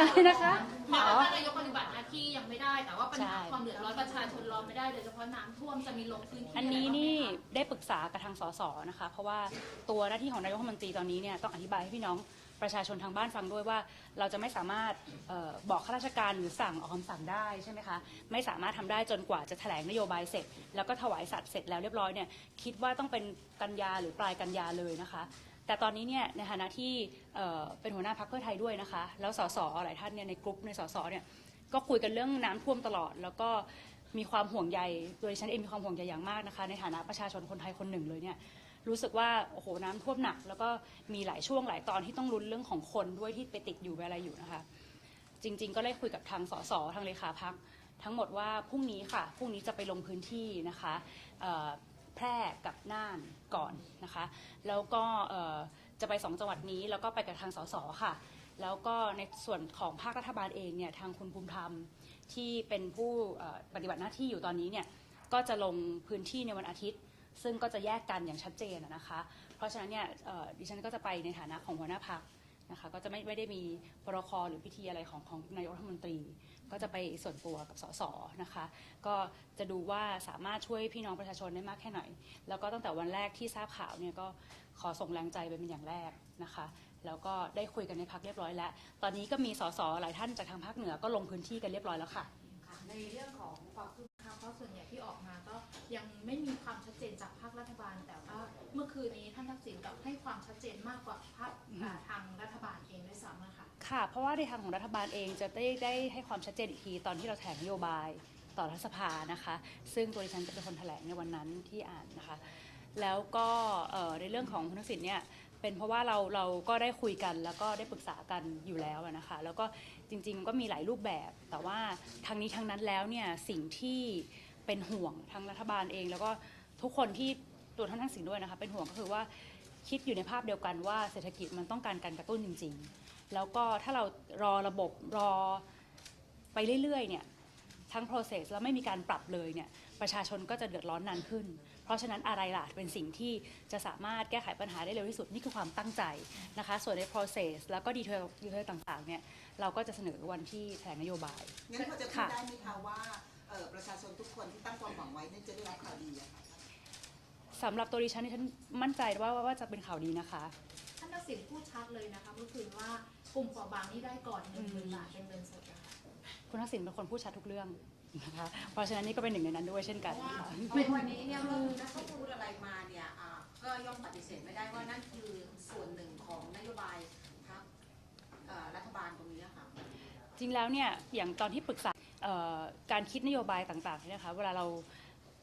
อะไรนะคะแม้อ๋อ ว่าท่านนายกปฏิบัติหน้าที่ยังไม่ได้ แต่ว่าปัญหาใช่ ความเดือดร้อนประชาชนรอไม่ได้โดยเฉพาะน้ำท่วมจะมีลงพื้นที่อันนี้ะไรบ้างไหมนี่คะได้ปรึกษากับทางสสนะคะ เพราะว่าตัวหน้าที่ของนายกรัฐมนตรีตอนนี้เนี่ยต้องอธิบายให้พี่น้องประชาชนทางบ้านฟังด้วยว่า เราจะไม่สามารถเออบอกข้าราชการหรือสั่งออกคำสั่งได้ใช่ไหมคะไม่สามารถทำได้จนกว่าจะแถลงนโยบายเสร็จ แล้วก็ถวายสัตว์เสร็จแล้วเรียบร้อยเนี่ยคิดว่าต้องเป็นกันยาหรือปลายกันยาเลยนะคะ แต่ตอนนี้เนี่ยในฐานะที่เป็นหัวหน้าพรรคเพื่อไทยด้วยนะคะ แล้วสสหลายท่านเนี่ยในกลุ่มในสสเนี่ยก็คุยกันเรื่องน้ำท่วมตลอด แล้วก็มีความห่วงใยโดยฉันเองมีความห่วงใยอย่างมากนะคะ ในฐานะประชาชนคนไทยคนหนึ่งเลยเนี่ยรู้สึกว่าโอ้โหน้ำท่วมหนัก แล้วก็มีหลายช่วงหลายตอนที่ต้องลุ้นเรื่องของคนด้วยที่ไปติดอยู่เวลาอยู่นะคะ จริง ๆ ก็ได้คุยกับทางสสทางเลขาพักทั้งหมดว่าพรุ่งนี้ค่ะพรุ่งนี้จะไปลงพื้นที่นะคะ น่านก่อนนะคะ แล้วก็จะไปสองจังหวัดนี้แล้วก็ไปกับทางสสค่ะ แล้วก็ในส่วนของภาครัฐบาลเองเนี่ยทางคุณภูมิธรรมที่เป็นผู้ปฏิบัติหน้าที่อยู่ตอนนี้เนี่ยก็จะลงพื้นที่ในวันอาทิตย์ ซึ่งก็จะแยกกันอย่างชัดเจนนะคะ เพราะฉะนั้นเนี่ยดิฉันก็จะไปในฐานะของหัวหน้าพัก นะคะก็จะไม่ไม่ได้มีปรคหรือพิธีอะไรของของนายกรัฐมนตรี ก็จะไปส่วนตัวกับสสนะคะ ก็จะดูว่าสามารถช่วยพี่น้องประชาชนได้มากแค่ไหน แล้วก็ตั้งแต่วันแรกที่ทราบข่าวเนี่ยก็ขอส่งแรงใจไปเป็นอย่างแรกนะคะแล้วก็ได้คุยกันในพักเรียบร้อยแล้ว ตอนนี้ก็มีสสหลายท่านจากทางภาคเหนือก็ลงพื้นที่กันเรียบร้อยแล้วค่ะ ในเรื่องของความคืบหน้าเพราะส่วนใหญ่ที่ออกมาก็ยังไม่มีความชัดเจนจากภาครัฐบาลแต่ว่า เมื่อคืนนี้ท่านทักษิณกลับให้ความชัดเจนมากกว่าภาคอ่าทางรัฐบาลเองด้วยซ้ำนะคะ ค่ะ เพราะว่าในทางของรัฐบาลเองจะได้ได้ให้ความชัดเจนอีกทีตอนที่เราแถลงนโยบายต่อรัฐสภานะคะ ซึ่งตัวดิฉันจะเป็นคนแถลงในวันนั้นที่อ่านนะคะ แล้วก็เอ่อในเรื่องของคุณทักษิณเนี่ยเป็นเพราะว่าเราเราก็ได้คุยกันแล้วก็ได้ปรึกษากันอยู่แล้วอะนะคะ แล้วก็จริงๆมันก็มีหลายรูปแบบ แต่ว่าทางนี้ทางนั้นแล้วเนี่ยสิ่งที่เป็นห่วงทางรัฐบาลเอง แล้วก็ทุกคนที่ ตัวท่านทักษิณด้วยนะคะ เป็นห่วงก็คือว่าคิดอยู่ในภาพเดียวกันว่าเศรษฐกิจมันต้องการการกระตุ้นจริง ๆ แล้วก็ถ้าเรารอระบบรอไปเรื่อยๆเนี่ยทั้ง process แล้วไม่มีการปรับเลยเนี่ยประชาชนก็จะเดือดร้อนนานขึ้น เพราะฉะนั้นอะไรล่ะเป็นสิ่งที่จะสามารถแก้ไขปัญหาได้เร็วที่สุด นี่คือความตั้งใจนะคะ ส่วนใน process แล้วก็ดีเทลดีเทลต่างๆเนี่ยเราก็จะเสนอวันที่แถลงนโยบายงั้นพอจะพูค่ะดได้ไหมคะว่าเอ่อประชาชนทุกคนที่ตั้งความหวังไว้เนี่ยจะได้รับข่าวดีอะค่ะ สำหรับตัวดิฉันดิฉันมั่นใจว่าว่าว่าจะเป็นข่าวดีนะคะ ท่านทักษิณพูดชัดเลยนะคะเมื่อคืนว่ากลุ่มเปราะบางนี่ได้ก่อนหนึ่งหมื่นบาทเป็นเงินสดนะคะคุณทักษิณเป็นคนพูดชัดทุกเรื่องนะคะเพราะฉะนั้นนี่ก็เป็นหนึ่งในนั้นด้วยเช่นกันค่ะในวันนี้เนี่ยคือถ้าเขาพูดอะไรมาเนี่ยอ่าก็ย่อมปฏิเสธไม่ได้ว่านั่นคือส่วนหนึ่งของนโยบายพรรคเอ่อรัฐบาลตรงนี้ค่ะ จริงแล้วเนี่ยอย่างตอนที่ปรึกษาเอ่อการคิดนโยบายต่างๆเนี่ยนะคะเวลาเรา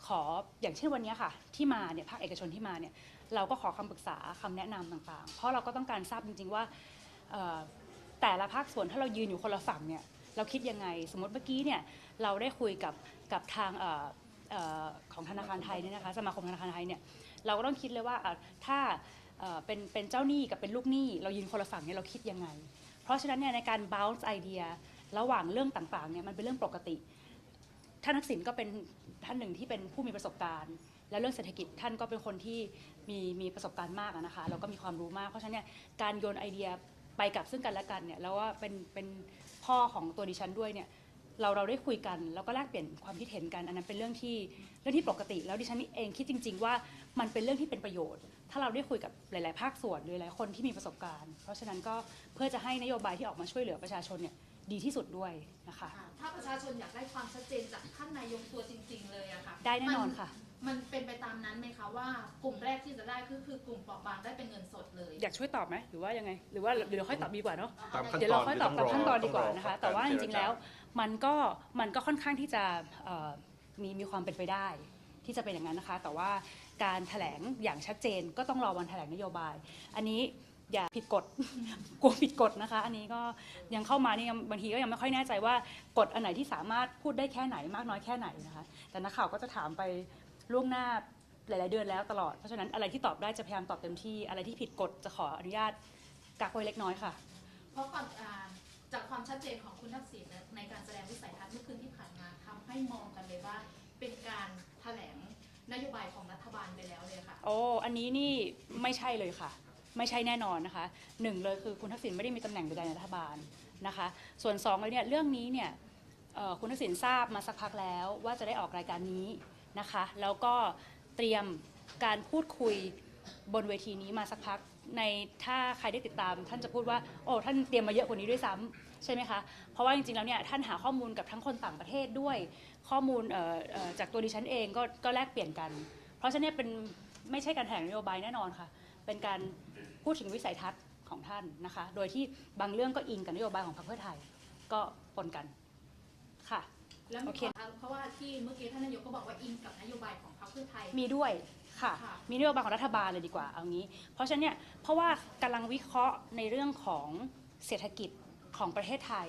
ขออย่างเช่นวันนี้ค่ะ ที่มาเนี่ยภาคเอกชนที่มาเนี่ยเราก็ขอคำปรึกษาคำแนะนำต่างๆ เพราะเราก็ต้องการทราบจริง ๆว่าแต่ละภาคส่วนถ้าเรายืนอยู่คนละฝั่งเนี่ยเราคิดยังไง สมมติเมื่อกี้เนี่ยเราได้คุยกับกับทางออของธนาคารไทยเนี่ยนะคะสมาคมธนาคารไทยเนี่ยเราก็ต้องคิดเลยว่าถ้าเอ่อเป็นเป็นเจ้าหนี้กับเป็นลูกหนี้เรายืนคนละฝั่งเนี่ยเราคิดยังไง เพราะฉะนั้นเนี่ยในการ bounce ไอเดียระหว่างเรื่องต่างๆเนี่ยมันเป็นเรื่องปกติ ท่านทักษิณก็เป็นท่านหนึ่งที่เป็นผู้มีประสบการณ์ และเรื่องเศรษฐกิจท่านก็เป็นคนที่มีมีประสบการณ์มากนะคะแล้วก็มีความรู้มากเพราะฉะนั้นเนี่ยการโยนไอเดียไปกับซึ่งกันและกันเนี่ยแล้วว่าเป็นเป็นพ่อของตัวดิฉันด้วยเนี่ยเราเราได้คุยกันแล้วก็แลกเปลี่ยนความคิดเห็นกันอันนั้นเป็นเรื่องที่เรื่องที่ปกติ แล้วดิฉันเองคิดจริง ๆ ว่ามันเป็นเรื่องที่เป็นประโยชน์ ถ้าเราได้คุยกับหลาย ๆ ภาคส่วนหรือหลายคนที่มีประสบการณ์ เพราะฉะนั้นก็เพื่อจะให้นโยบายที่ออกมาช่วยเหลือประชาชนเนี่ย ดีที่สุดด้วยนะคะ ถ้าประชาชนอยากได้ความชัดเจนจากท่านนายกตัวจริง ๆ เลยอะค่ะได้แน่นอนค่ะมันมันเป็นไปตามนั้นไหมคะว่ากลุ่มแรกที่จะได้คือคือกลุ่มเปราะบางได้เป็นเงินสดเลย อยากช่วยตอบไหมหรือว่ายังไง หรือว่าเดี๋ยวเราค่อยตอบดีกว่าเนาะตามขั้นเดี๋ยวตเราอนค่อยที่ตอบต้ตาองมรอขั้นตอนดีกว่าต้งรอนะคะกแต่ว่าจเจริงๆแล้วมันก็มันก็ค่อนข้างที่จะเอ่อมีมีความเป็นไปได้ที่จะเป็นอย่างนั้นนะคะ แต่ว่าการแถลงอย่างชัดเจนก็ต้องรอวันแถลงนโยบาย อันนี้ อย่าผิดกฎ กลัวผิดกฎนะคะ อันนี้ก็ยังเข้ามานี่ยังบางทีก็ยังไม่ค่อยแน่ใจว่ากฎอันไหนที่สามารถพูดได้แค่ไหนมากน้อยแค่ไหนนะคะ แต่นักข่าวก็จะถามไปล่วงหน้าหลาย ๆ เดือนแล้วตลอด เพราะฉะนั้นอะไรที่ตอบได้จะพยายามตอบเต็มที่ อะไรที่ผิดกฎจะขออนุญาตกักไว้เล็กน้อยค่ะ เพราะความอ่าจากความชัดเจนของคุณทักษิณในในการแสดงวิสัยทัศน์เมื่อคืนที่ผ่านมาทำให้มองกันเลยว่าเป็นการแถลงนโยบายของรัฐบาลไปแล้วเลยค่ะ โอ้ อันนี้นี่ไม่ใช่เลยค่ะ ไม่ใช่แน่นอนนะคะหนึ่งเลยคือคุณทักษิณไม่ได้มีตำแหน่งใดในรัฐบาลนะคะ ส่วนสองเลยเนี่ยเรื่องนี้เนี่ยคุณทักษิณทราบมาสักพักแล้วว่าจะได้ออกรายการนี้นะคะ แล้วก็เตรียมการพูดคุยบนเวทีนี้มาสักพักในถ้าใครได้ติดตาม ท่านจะพูดว่าโอ้ท่านเตรียมมาเยอะกว่านี้ด้วยซ้ำใช่ไหมคะเพราะว่าจริงๆแล้วเนี่ยท่านหาข้อมูลกับทั้งคนต่างประเทศด้วย ข้อมูลจากตัวดิฉันเองก็ก็แลกเปลี่ยนกัน เพราะฉะนั้นเนี่ยเป็นไม่ใช่การแถลงนโยบายแน่นอนค่ะ เป็นการ พูดถึงวิสัยทัศน์ของท่านนะคะ โดยที่บางเรื่องก็อิงกับนโยบายของพรรคเพื่อไทย ก็ปนกันค่ะแล้วมีโอเคความเพราะว่าที่เมื่อกี้ท่านนายกก็บอกว่าอิงกับนโยบายของพรรคเพื่อไทย มีด้วยค่ะค่ะมีนโยบายของรัฐบาลเลยดีกว่าเอางี้ เพราะฉะนั้นเนี่ยเพราะว่ากำลังวิเคราะห์ในเรื่องของเศรษฐกิจของประเทศไทย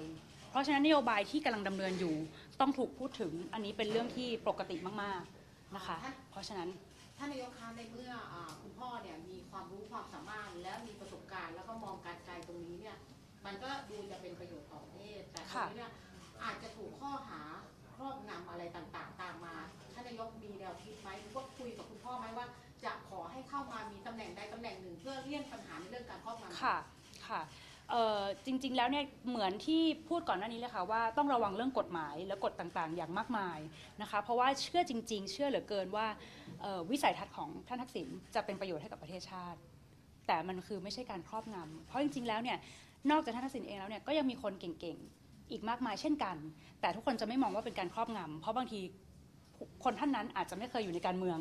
เพราะฉะนั้นนโยบายที่กำลังดำเนินอยู่ ต้องถูกพูดถึงอันนี้เป็นเรื่องที่ปกติมากๆนะคะ เพราะฉะนั้น ท่านนายกคะในเมื่ออคุณพ่อเนี่ยมีความรู้ความสามารถ และมีประสบการณ์ แล้วก็มองการไกลตรงนี้เนี่ยมันก็ดูจะเป็นประโยชน์ต่อประเทศแต่ตรงนี้เนี่ยอาจจะถูกข้อหาครอบงำอะไรต่างๆ ตามมาท่านนายกมีแนวคิดไหมหรือว่าคุยกับคุณพ่อไหมว่า จะขอให้เข้ามามีตำแหน่งใดตำแหน่งหนึ่ง เพื่อเลี่ยงปัญหาในเรื่องการครอบงำค่ะค่ะ เอ่อจริง ๆ แล้วเนี่ยเหมือนที่พูดก่อนหน้านี้เลยค่ะว่าต้องระวังเรื่องกฎหมายและกฎต่างๆ อย่างมากมายนะคะเพราะว่าเชื่อจริง ๆ เชื่อเหลือเกินว่าเอ่อวิสัยทัศน์ของท่านทักษิณจะเป็นประโยชน์ให้กับประเทศชาติ แต่มันคือไม่ใช่การครอบงำเพราะจริง ๆ แล้วเนี่ยนอกจากท่านทักษิณเองแล้วเนี่ยก็ยังมีคนเก่งๆอีกมากมายเช่นกัน แต่ทุกคนจะไม่มองว่าเป็นการครอบงำเพราะบางทีคนท่านนั้นอาจจะไม่เคยอยู่ในการเมือง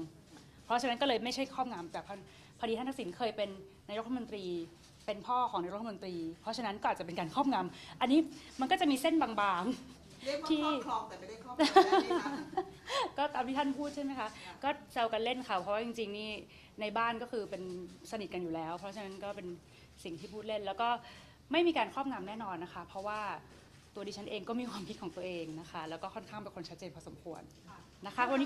เพราะฉะนั้นก็เลยไม่ใช่ครอบงำแต่พอพอดีท่านทักษิณเคยเป็นนายกรัฐมนตรี เป็นพ่อของนายกรัฐมนตรี เพราะฉะนั้นก็อาจจะเป็นการครอบงำอันนี้มันก็จะมีเส้นบางเรียกว่าที่ครอบครองแต่ไม่ได้ครอบครองได้ไหมคะๆ ก็ตามที่ท่านพูดใช่ไหมคะ ก็แซวกันเล่นค่ะ เพราะว่าจริงๆนี่ในบ้านก็คือเป็นสนิทกันอยู่แล้ว เพราะฉะนั้นก็เป็นสิ่งที่พูดเล่น แล้วก็ไม่มีการครอบงำแน่นอนนะคะ เพราะว่าตัวดิฉันเองก็มีความคิดของตัวเองนะคะ แล้วก็ค่อนข้างเป็นคนชัดเจนพอสมควรนะคะวันนี้